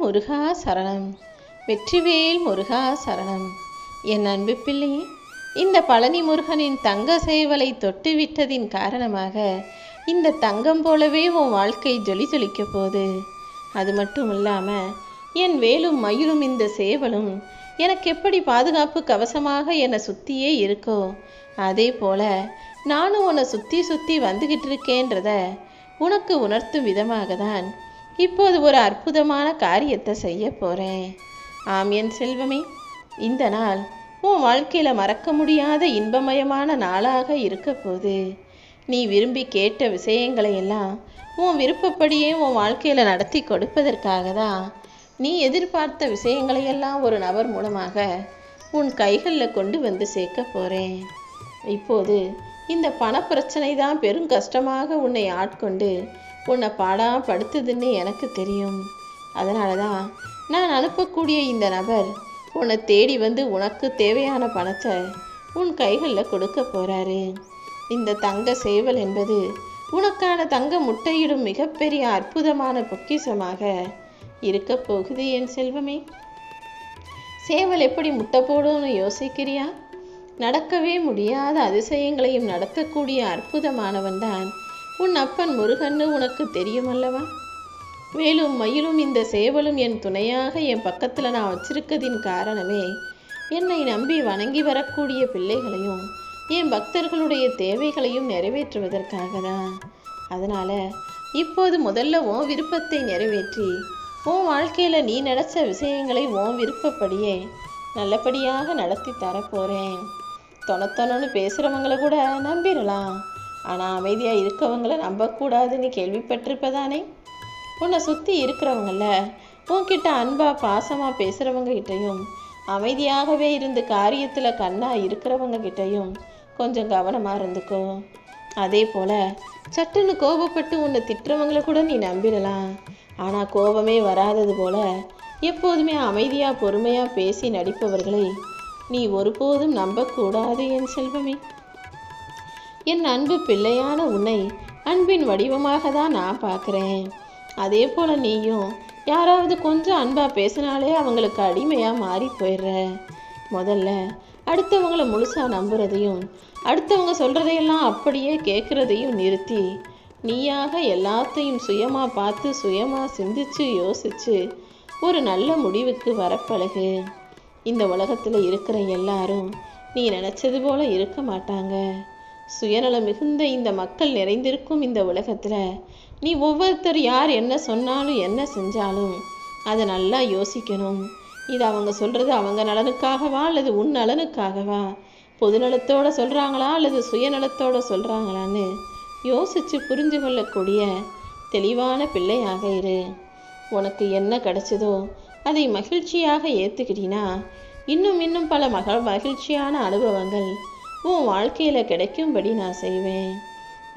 முருகா சரணம். வெற்றிவேல் முருகா சரணம். என் அன்பு பிள்ளையே இந்த பழனி முருகனின் தங்க சேவலை தொட்டு விட்டதின் காரணமாக இந்த தங்கம் போலவே உன் வாழ்க்கை ஜொலி ஜொலிக்க போகுது. அது மட்டும் இல்லாமல் என் வேலும் மயிலும் இந்த சேவலும் எனக்கு எப்படி பாதுகாப்பு கவசமாக என்னை சுற்றியே இருக்கோ அதே போல நானும் உன்னை சுற்றி சுற்றி வந்துக்கிட்டு இருக்கேன்றத உனக்கு உணர்த்தும் விதமாக தான் இப்போது ஒரு அற்புதமான காரியத்தை செய்ய போகிறேன் ஆம் என் செல்வமே இந்த நாள் உன் வாழ்க்கையில் மறக்க முடியாத இன்பமயமான நாளாக இருக்க போது நீ விரும்பி கேட்ட விஷயங்களை எல்லாம் உன் விருப்பப்படியே உன் வாழ்க்கையில் நடத்தி கொடுப்பதற்காக தான். நீ எதிர்பார்த்த விஷயங்களையெல்லாம் ஒரு நபர் மூலமாக உன் கைகளில் கொண்டு வந்து சேர்க்க போகிறேன் இப்போது இந்த பணப்பிரச்சனை தான் பெரும் கஷ்டமாக உன்னை ஆட்கொண்டு உன்னை பாடா படுத்துதுன்னு எனக்கு தெரியும். அதனால தான் நான் அனுப்பக்கூடிய இந்த நபர் உன்னை தேடி வந்து உனக்கு தேவையான பணத்தை உன் கைகளில் கொடுக்க போகிறாரு இந்த தங்க சேவல் என்பது உனக்கான தங்க முட்டையிடும் மிகப்பெரிய அற்புதமான பொக்கிஷமாக இருக்க போகுது என் செல்வமே. சேவல் எப்படி முட்டை போடும்னு யோசிக்கிறியா? நடக்கவே முடியாத அதிசயங்களையும் நடத்தக்கூடிய அற்புதமானவன் தான் உன் அப்பன் முருகன்னு உனக்கு தெரியும் அல்லவா மயிலும் இந்த சேவலும் என் துணையாக என் பக்கத்தில் நான் வச்சிருக்கதின் காரணமே என்னை நம்பி வணங்கி வரக்கூடிய பிள்ளைகளையும் என் பக்தர்களுடைய தேவைகளையும் நிறைவேற்றுவதற்காக தான் அதனால் இப்போது முதல்ல உன் விருப்பத்தை நிறைவேற்றி உன் வாழ்க்கையில் நீ நினச்ச விஷயங்களை உன் விருப்பப்படியே நல்லபடியாக நடத்தி தரப்போகிறேன் தொணத்தொணன்னு பேசுகிறவங்கள கூட நம்பிடலாம் ஆனால் அமைதியாக இருக்கவங்கள நம்பக்கூடாதுன்னு கேள்விப்பட்டிருப்பதானே? உன்னை சுற்றி இருக்கிறவங்கள உன்கிட்ட அன்பாக பாசமாக பேசுகிறவங்க கிட்டையும் அமைதியாகவே இருந்து காரியத்தில் கண்ணாக இருக்கிறவங்க கிட்டையும் கொஞ்சம் கவனமாக இருந்துக்கோ. அதே போல் சட்டுன்னு கோபப்பட்டு உன்னை திட்டுறவங்கள கூட நீ நம்பிடலாம். ஆனால் கோபமே வராதது போல எப்போதுமே அமைதியாக பொறுமையாக பேசி நடிப்பவர்களை நீ ஒருபோதும் நம்பக்கூடாது என் செல்வமே. என் அன்பு பிள்ளையான உன்னை அன்பின் வடிவமாக தான் நான் பார்க்குறேன். அதே போல் நீயும் யாராவது கொஞ்சம் அன்பாக பேசினாலே அவங்களுக்கு அடிமையாக மாறி போயிடுற. முதல்ல அடுத்தவங்களை முழுசாக நம்புறதையும் அடுத்தவங்க சொல்கிறதையெல்லாம் அப்படியே கேட்குறதையும் நிறுத்தி நீயாக எல்லாத்தையும் சுயமாக பார்த்து சுயமாக சிந்திச்சு யோசிச்சு ஒரு நல்ல முடிவுக்கு வரப்பழகு. இந்த உலகத்தில் இருக்கிற எல்லாரும் நீ நினச்சது போல இருக்க மாட்டாங்க. சுயநலம் மிகுந்த இந்த மக்கள் நிறைந்திருக்கும் இந்த உலகத்தில் நீ ஒவ்வொருத்தர் யார் என்ன சொன்னாலும் என்ன செஞ்சாலும் அதை நல்லா யோசிக்கணும். இது அவங்க சொல்கிறது அவங்க நலனுக்காகவா அல்லது உன் நலனுக்காகவா? பொதுநலத்தோடு சொல்கிறாங்களா அல்லது சுயநலத்தோடு சொல்கிறாங்களான்னு யோசித்து புரிஞ்சு கொள்ளக்கூடிய தெளிவான பிள்ளையாக இரு. உனக்கு என்ன கிடைச்சதோ அதை மகிழ்ச்சியாக ஏற்றுக்கிட்டீனா இன்னும் இன்னும் பல மக மகிழ்ச்சியான அனுபவங்கள் உன் வாழ்க்கையில் கிடைக்கும்படி நான் செய்வேன்.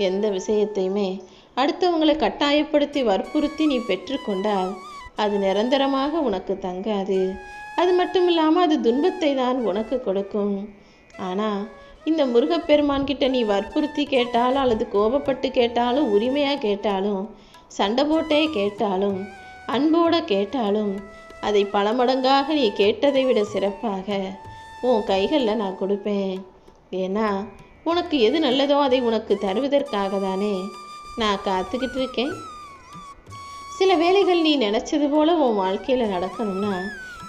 எந்த விஷயத்தையுமே அடுத்தவங்களை கட்டாயப்படுத்தி வற்புறுத்தி நீ பெற்றுக்கொண்டால் அது நிரந்தரமாக உனக்கு தங்காது. அது மட்டும் இல்லாமல் அது துன்பத்தை தான் உனக்கு கொடுக்கும். ஆனால் இந்த முருகப்பெருமான் கிட்ட நீ வற்புறுத்தி கேட்டாலும் அல்லது கோபப்பட்டு கேட்டாலும் உரிமையாக கேட்டாலும் சண்டை போட்டே கேட்டாலும் அன்போட கேட்டாலும் அதை பல மடங்காக நீ கேட்டதை விட சிறப்பாக உன் கைகளில் நான் கொடுப்பேன். ஏன்னா உனக்கு எது நல்லதோ அதை உனக்கு தருவதற்காக தானே நான் காத்துக்கிட்டு இருக்கேன் சில வேளைகள் நீ நினச்சது போல உன் வாழ்க்கையில் நடக்கணும்னா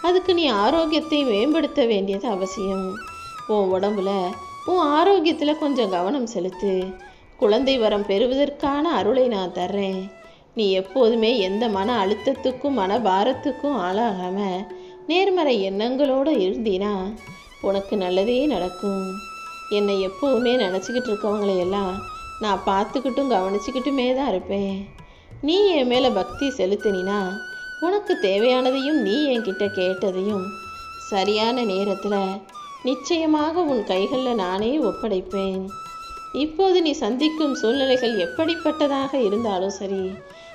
அதுக்கு நீ ஆரோக்கியத்தை மேம்படுத்த வேண்டியது அவசியம். உன் உடம்புல உன் ஆரோக்கியத்தில் கொஞ்சம் கவனம் செலுத்து. குழந்தை வரம் பெறுவதற்கான அருளை நான் தர்றேன். நீ எப்போதுமே எந்த மன அழுத்தத்துக்கும் மன பாரத்துக்கும் ஆளாகாமல் நேர்மறை எண்ணங்களோடு இருந்தீனா உனக்கு நல்லதே நடக்கும். என்னை எப்போவுமே நினச்சிக்கிட்டு இருக்கவங்களையெல்லாம் நான் பார்த்துக்கிட்டும் கவனிச்சுக்கிட்டுமே தான் இருப்பேன். நீ என் மேலே பக்தி செலுத்தினா உனக்கு தேவையானதையும் நீ என்கிட்ட கேட்டதையும் சரியான நேரத்தில் நிச்சயமாக உன் கைகளில் நானே ஒப்படைப்பேன். இப்போது நீ சந்திக்கும் சூழ்நிலைகள் எப்படிப்பட்டதாக இருந்தாலும் சரி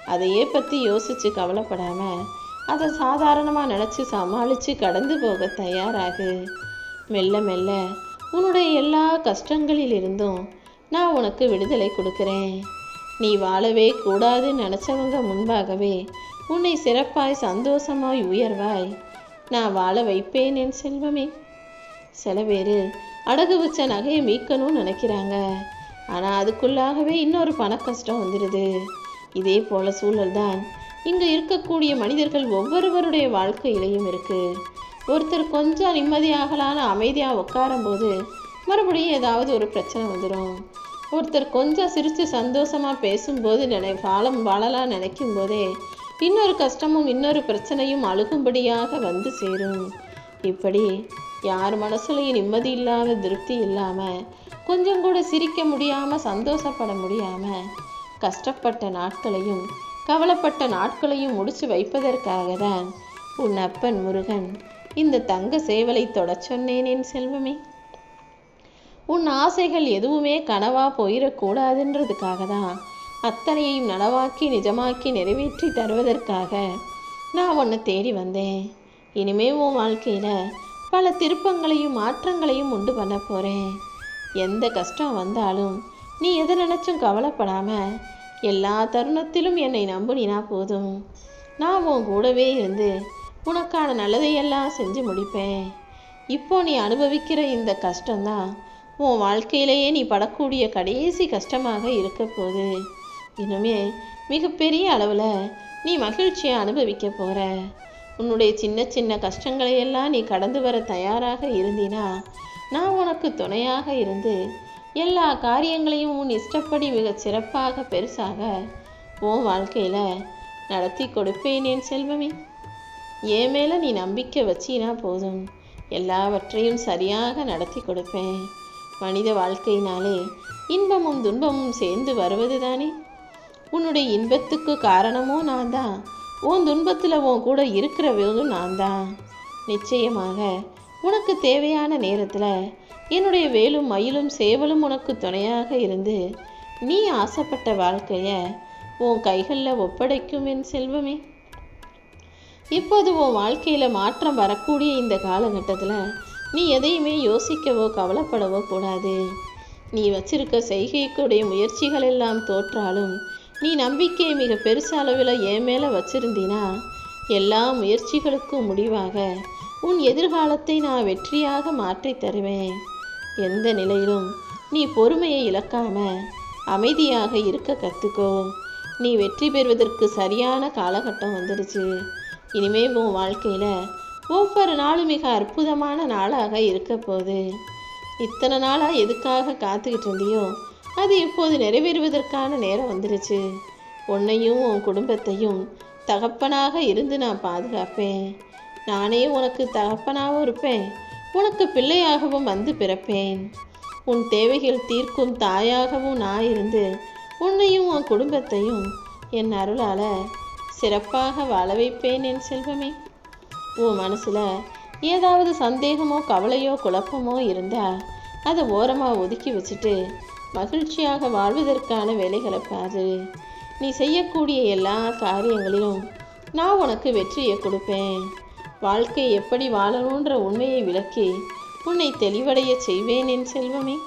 அதையே பற்றி யோசித்து கவலைப்படாமல் அதை சாதாரணமாக நினச்சி சமாளித்து கடந்து போக தயாராகு. மெல்ல மெல்ல உன்னுடைய எல்லா கஷ்டங்களிலிருந்தும் நான் உனக்கு விடுதலை கொடுக்குறேன். நீ வாழவே கூடாதுன்னு நினச்சவங்க முன்பாகவே உன்னை சிறப்பாய் சந்தோஷமாய் உயர்வாய். நான் வாழ வைப்பேன் என் செல்வமே. சில பேர் அடகு வச்ச நகையை மீட்கணும்னு நினைக்கிறாங்க. ஆனால் அதுக்குள்ளாகவே இன்னொரு பண கஷ்டம் வந்துடுது இதே போல சூழல் தான் இங்கே இருக்கக்கூடிய மனிதர்கள் ஒவ்வொருவருடைய வாழ்க்கையிலையும் இருக்குது ஒருத்தர் கொஞ்சம் நிம்மதியாகலான அமைதியாக உட்காரும்போது மறுபடியும் ஏதாவது ஒரு பிரச்சனை வந்துடும் ஒருத்தர் கொஞ்சம் சிரித்து சந்தோஷமாக பேசும்போது நினை காலம் வாழலாம் நினைக்கும் போதே இன்னொரு கஷ்டமும் இன்னொரு பிரச்சனையும் அழுகும்படியாக வந்து சேரும். இப்படி யார் மனசுலையும் நிம்மதி இல்லாத திருப்தி இல்லாமல் கொஞ்சம் கூட சிரிக்க முடியாமல் சந்தோஷப்பட முடியாமல் கஷ்டப்பட்ட நாட்களையும் கவலைப்பட்ட நாட்களையும் முடிச்சு வைப்பதற்காக தான் உன் அப்பன் முருகன் இந்த தங்க சேவலை தொடச் சொன்னேன் என் செல்வமே. உன் ஆசைகள் எதுவுமே கனவா போயிடக்கூடாதுன்றதுக்காக தான் அத்தனையையும் நனவாக்கி நிஜமாக்கி நிறைவேற்றி தருவதற்காக நான் உன்னை தேடி வந்தேன். இனிமே உன் வாழ்க்கையில் பல திருப்பங்களையும் மாற்றங்களையும் உண்டு பண்ண போகிறேன் எந்த கஷ்டம் வந்தாலும் நீ எதை நினச்சும் கவலைப்படாமல் எல்லா தருணத்திலும் என்னை நம்புனினா போதும். நான் உன் கூடவே இருந்து உனக்கான நல்லதையெல்லாம் செஞ்சு முடிப்பேன். இப்போ நீ அனுபவிக்கிற இந்த கஷ்டம்தான் உன் வாழ்க்கையிலேயே நீ படக்கூடிய கடைசி கஷ்டமாக இருக்க போகுது. இனிமே மிகப்பெரிய அளவில் நீ மகிழ்ச்சியை அனுபவிக்க போகிற உன்னுடைய சின்ன சின்ன கஷ்டங்களையெல்லாம் நீ கடந்து வர தயாராக இருந்தினா நான் உனக்கு துணையாக இருந்து எல்லா காரியங்களையும் உன் இஷ்டப்படி மிக சிறப்பாக பெருசாக உன் வாழ்க்கையில் நடத்தி கொடுப்பேன் என் செல்வமே. என் மேலே நீ நம்பிக்கை வச்சினா போதும். எல்லாவற்றையும் சரியாக நடத்தி கொடுப்பேன். மனித வாழ்க்கையினாலே இன்பமும் துன்பமும் சேர்ந்து வருவது தானே உன்னுடைய இன்பத்துக்கு காரணமும் நான் தான் உன் துன்பத்தில் உன் கூட இருக்கிறவதும் நான் தான் நிச்சயமாக உனக்கு தேவையான நேரத்தில் என்னுடைய வேலும் மயிலும் சேவலும் உனக்கு துணையாக இருந்து நீ ஆசைப்பட்ட வாழ்க்கையை உன் கைகளில் ஒப்படைக்கும் என் செல்வமே. இப்போது உன் வாழ்க்கையில் மாற்றம் வரக்கூடிய இந்த காலகட்டத்தில் நீ எதையுமே யோசிக்கவோ கவலைப்படவோ கூடாது. நீ வச்சிருக்க செய்கைக்குடைய முயற்சிகள் எல்லாம் தோற்றாலும் நீ நம்பிக்கையை மிக பெருச அளவில் என் மேலே வச்சிருந்தினா எல்லா முயற்சிகளுக்கும் முடிவாக உன் எதிர்காலத்தை நான் வெற்றியாக மாற்றித் தருவேன். எந்த நிலையிலும் நீ பொறுமையை இழக்காம அமைதியாக இருக்க கற்றுக்கோ நீ வெற்றி பெறுவதற்கு சரியான காலகட்டம் வந்துடுச்சு. இனிமே உன் வாழ்க்கையில் ஒவ்வொரு நாளும் மிக அற்புதமான நாளாக இருக்க போகுது. இத்தனை நாளாக எதுக்காக காத்துக்கிட்டு இருந்தியோ அது இப்போது நிறைவேறுவதற்கான நேரம் வந்துருச்சு. உன்னையும் உன் குடும்பத்தையும் தகப்பனாக இருந்து நான் பாதுகாப்பேன். நானே உனக்கு தகப்பனாகவும் இருப்பேன். உனக்கு பிள்ளையாகவும் வந்து பிறப்பேன். உன் தேவைகள் தீர்க்கும் தாயாகவும் நான் இருந்து உன்னையும் உன் குடும்பத்தையும் என் அருளால் சிறப்பாக வாழ வைப்பேன் என் செல்வமே. உன் மனசில் ஏதாவது சந்தேகமோ கவலையோ குழப்பமோ இருந்தால் அதை ஓரமாக ஒதுக்கி வச்சுட்டு மகிழ்ச்சியாக வாழ்வதற்கான வேலைகளை பாரு. நீ செய்யக்கூடிய எல்லா காரியங்களிலும் நான் உனக்கு வெற்றியை கொடுப்பேன். வாழ்க்கை எப்படி வாழணுன்ற உண்மையை விளக்கி உன்னை தெளிவடைய செய்வேன் என் செல்வமே.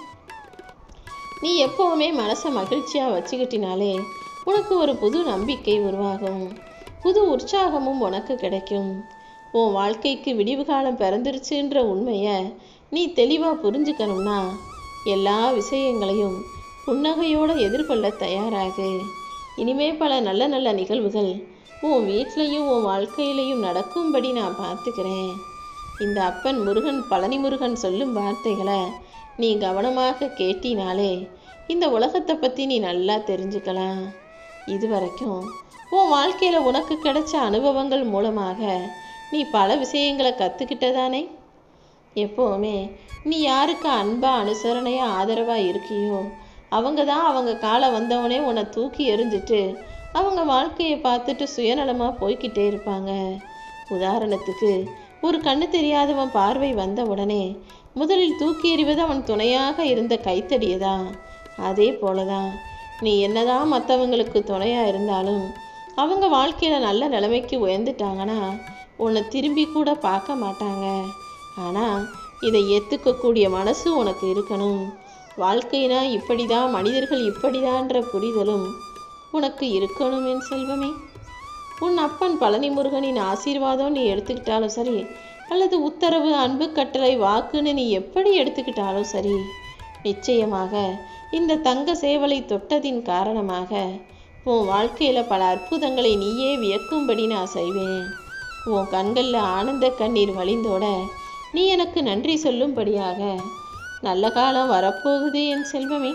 நீ எப்பவுமே மனசை மகிழ்ச்சியாக வச்சுக்கிட்டினாலே உனக்கு ஒரு புது நம்பிக்கை உருவாகும். புது உற்சாகமும் உனக்கு கிடைக்கும். உன் வாழ்க்கைக்கு விடிவு காலம் பிறந்துருச்சுன்ற உண்மையை நீ தெளிவாக புரிஞ்சுக்கணும்னா எல்லா விஷயங்களையும் புன்னகையோடு எதிர்கொள்ள தயாராகு. இனிமே பல நல்ல நல்ல நிகழ்வுகள் உன் வீட்லேயும் உன் வாழ்க்கையிலையும் நடக்கும்படி நான் பார்த்துக்கிறேன். இந்த அப்பன் முருகன் பழனி முருகன் சொல்லும் வார்த்தைகளை நீ கவனமாக கேட்டினாலே இந்த உலகத்தை பற்றி நீ நல்லா தெரிஞ்சுக்கலாம். இது வரைக்கும் உன் வாழ்க்கையில் உனக்கு கிடைச்ச அனுபவங்கள் மூலமாக நீ பல விஷயங்களை கற்றுக்கிட்டதானே எப்போவுமே நீ யாருக்கு அன்பாக அனுசரணையாக ஆதரவாக இருக்கியோ அவங்க தான் அவங்க காலம் வந்தவனே உன்னை தூக்கி எறிஞ்சிட்டு அவங்க வாழ்க்கையை பார்த்துட்டு சுயநலமாக போய்க்கிட்டே இருப்பாங்க. உதாரணத்துக்கு ஒரு கண்ணு தெரியாதவன் பார்வை வந்த உடனே முதலில் தூக்கி எறிவது அவன் துணையாக இருந்த கைத்தடியதான். அதே போலதான் நீ என்னதான் மற்றவங்களுக்கு துணையாக இருந்தாலும் அவங்க வாழ்க்கையில் நல்ல நிலைமைக்கு உயர்ந்துட்டாங்கன்னா உன்னை திரும்பி கூட பார்க்க மாட்டாங்க. ஆனால் இதை ஏற்றுக்கக்கூடிய மனசு உனக்கு இருக்கணும். வாழ்க்கைனா இப்படிதான் மனிதர்கள் இப்படிதான்ற புரிதலும் உனக்கு இருக்கணும் என் செல்வமே. உன் அப்பன் பழனி முருகனின் ஆசீர்வாதம் நீ எடுத்துக்கிட்டாலும் சரி அல்லது உத்தரவு அன்பு கட்டளை வாக்குன்னு நீ எப்படி எடுத்துக்கிட்டாலும் சரி நிச்சயமாக இந்த தங்க சேவலை தொட்டதின் காரணமாக உன் வாழ்க்கையில் பல அற்புதங்களை நீயே வியக்கும்படி நான் செய்வேன். உன் கண்களில் ஆனந்த கண்ணீர் வழிந்தோட நீ எனக்கு நன்றி சொல்லும்படியாக நல்ல காலம் வரப்போகுது என் செல்வமே.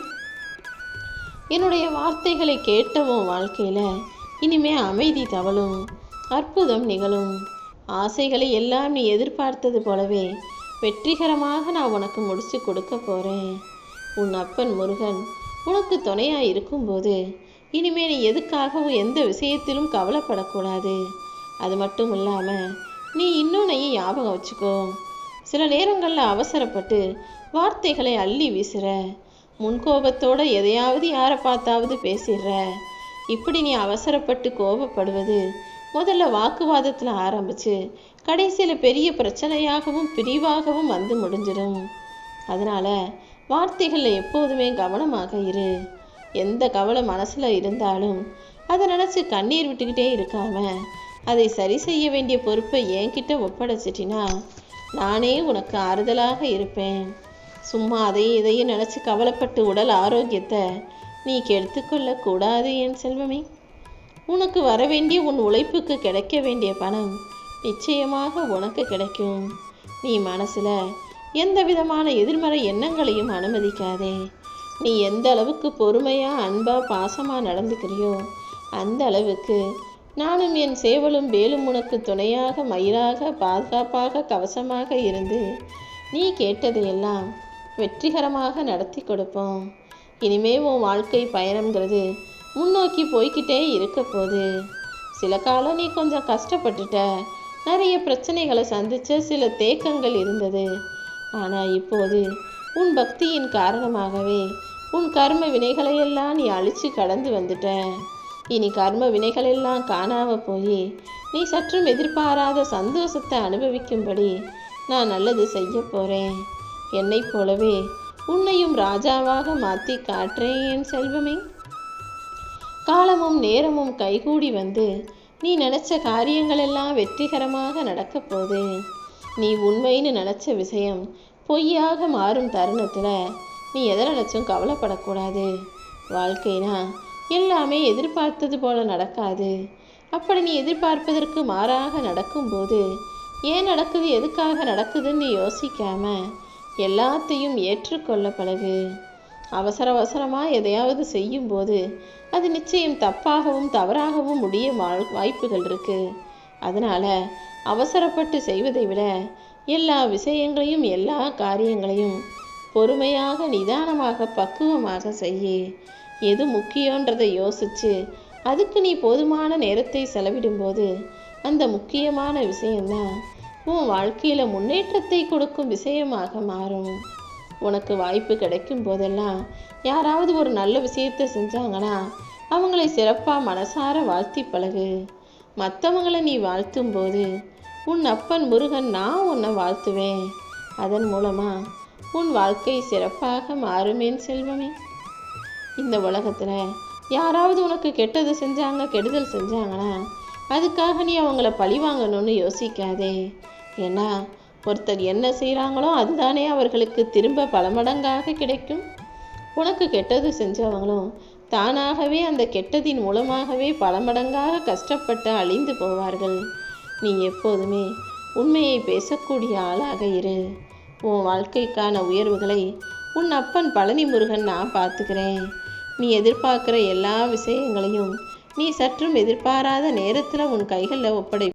என்னுடைய வார்த்தைகளை கேட்ட உன் வாழ்க்கையில் இனிமே அமைதி தவழும் அற்புதம் நிகழும். ஆசைகளை எல்லாம் நீ எதிர்பார்த்தது போலவே வெற்றிகரமாக நான் உனக்கு முடிச்சு கொடுக்க போகிறேன் உன் அப்பன் முருகன் உனக்கு துணையாக இருக்கும்போது இனிமே நீ எதுக்காகவும் எந்த விஷயத்திலும் கவலைப்படக்கூடாது. அது மட்டும் இல்லாமல் நீ இன்னொன்னையும் ஞாபகம் வச்சுக்கோ. சில நேரங்களில் அவசரப்பட்டு வார்த்தைகளை அள்ளி வீசுற. முன்கோபத்தோடு எதையாவது யாரை பார்த்தாவது பேசிடுற. இப்படி நீ அவசரப்பட்டு கோபப்படுவது முதல்ல வாக்குவாதத்தில் ஆரம்பிச்சு கடைசியில் பெரிய பிரச்சனையாகவும் பிரிவாகவும் வந்து முடிஞ்சிடும். அதனால் வார்த்தைகளில் எப்போதுமே கவனமாக இரு. எந்த கவலை மனசில் இருந்தாலும் அதை நினச்சி கண்ணீர் விட்டுக்கிட்டே இருக்காம அதை சரி செய்ய வேண்டிய பொறுப்பை என்கிட்ட ஒப்படைச்சிட்டினா நானே உனக்கு ஆறுதலாக இருப்பேன். சும்மா அதையும் இதையும் நினச்சி கவலைப்பட்டு உடல் ஆரோக்கியத்தை நீ கெடுத்துக்கொள்ள கூடாது என் செல்வமே. உனக்கு வர வேண்டிய உன் உழைப்புக்கு கிடைக்க வேண்டிய பணம் நிச்சயமாக உனக்கு கிடைக்கும். நீ மனசில் எந்த விதமான எதிர்மறை எண்ணங்களையும் அனுமதிக்காதே. நீ எந்த அளவுக்கு பொறுமையாக அன்பாக பாசமாக நடந்துக்கிறியோ அந்த அளவுக்கு நானும் என் சேவலும் வேலும் உனக்கு துணையாக மயிலாக பாதுகாப்பாக கவசமாக இருந்து நீ கேட்டதையெல்லாம் வெற்றிகரமாக நடத்தி கொடுப்போம். இனிமே உன் வாழ்க்கை பயணங்கிறது முன்னோக்கி போய்கிட்டே இருக்க போது சில காலம் நீ கொஞ்சம் கஷ்டப்பட்டுட்ட. நிறைய பிரச்சனைகளை சந்திச்ச சில தேக்கங்கள் இருந்தது. ஆனால் இப்போது உன் பக்தியின் காரணமாகவே உன் கர்ம வினைகளையெல்லாம் நீ அழிச்சு கடந்து வந்துட்ட இனி கர்ம வினைகளெல்லாம் காணாம போய் நீ சற்றும் எதிர்பாராத சந்தோஷத்தை அனுபவிக்கும்படி நான் நல்லது செய்ய போறேன். என்னைப் போலவே உன்னையும் ராஜாவாக மாற்றி காட்டுறேன் என் செல்வமே. காலமும் நேரமும் கைகூடி வந்து நீ நினச்ச காரியங்களெல்லாம் வெற்றிகரமாக நடக்க போகுது. நீ உண்மைன்னு நினச்ச விஷயம் பொய்யாக மாறும் தருணத்தில் நீ எதை நினச்சும் கவலைப்படக்கூடாது. வாழ்க்கைனா எல்லாமே எதிர்பார்த்தது போல நடக்காது. அப்படி நீ எதிர்பார்ப்பதற்கு மாறாக நடக்கும்போது ஏன் நடக்குது எதுக்காக நடக்குதுன்னு யோசிக்காம எல்லாத்தையும் ஏற்றுக்கொள்ள பழகு. அவசர அவசரமாக எதையாவது செய்யும்போது அது நிச்சயம் தப்பாகவும் தவறாகவும் முடிய வாய்ப்புகள் இருக்குது அதனால் அவசரப்பட்டு செய்வதை விட எல்லா விஷயங்களையும் எல்லா காரியங்களையும் பொறுமையாக நிதானமாக பக்குவமாக செய்ய. எது முக்கியன்றதை யோசிச்சு அதுக்கு நீ போதுமான நேரத்தை செலவிடும்போது அந்த முக்கியமான விஷயம்தான் உன் வாழ்க்கையில் முன்னேற்றத்தை கொடுக்கும் விஷயமாக மாறும். உனக்கு வாய்ப்பு கிடைக்கும் போதெல்லாம் யாராவது ஒரு நல்ல விஷயத்தை செஞ்சாங்கன்னா அவங்களை சிறப்பாக மனசார வாழ்த்தி பழகு. மற்றவங்களை நீ வாழ்த்தும் போது உன் அப்பன் முருகன் நான் உன்னை வாழ்த்துவேன். அதன் மூலமாக உன் வாழ்க்கை சிறப்பாக மாறுமேன் செல்வமே. இந்த உலகத்தில் யாராவது உனக்கு கெட்டது செஞ்சாங்க கெடுதல் செஞ்சாங்கன்னா அதுக்காக நீ அவங்கள பழி வாங்கணும்னு யோசிக்காதே. ஏன்னா ஒருத்தர் என்ன செய்கிறாங்களோ அதுதானே அவர்களுக்கு திரும்ப பல மடங்காக கிடைக்கும். உனக்கு கெட்டது செஞ்சவங்களும் தானாகவே அந்த கெட்டதின் மூலமாகவே பல மடங்காக கஷ்டப்பட்டு அழிந்து போவார்கள். நீ எப்போதுமே உண்மையை பேசக்கூடிய ஆளாக இரு. உன் வாழ்க்கைக்கான உயர்வுகளை உன் அப்பன் பழனி முருகன் நான் பார்த்துக்கிறேன். நீ எதிர்பார்க்குற எல்லா விஷயங்களையும் நீ சற்றும் எதிர்பாராத நேரத்தில் உன் கைகளில் ஒப்படை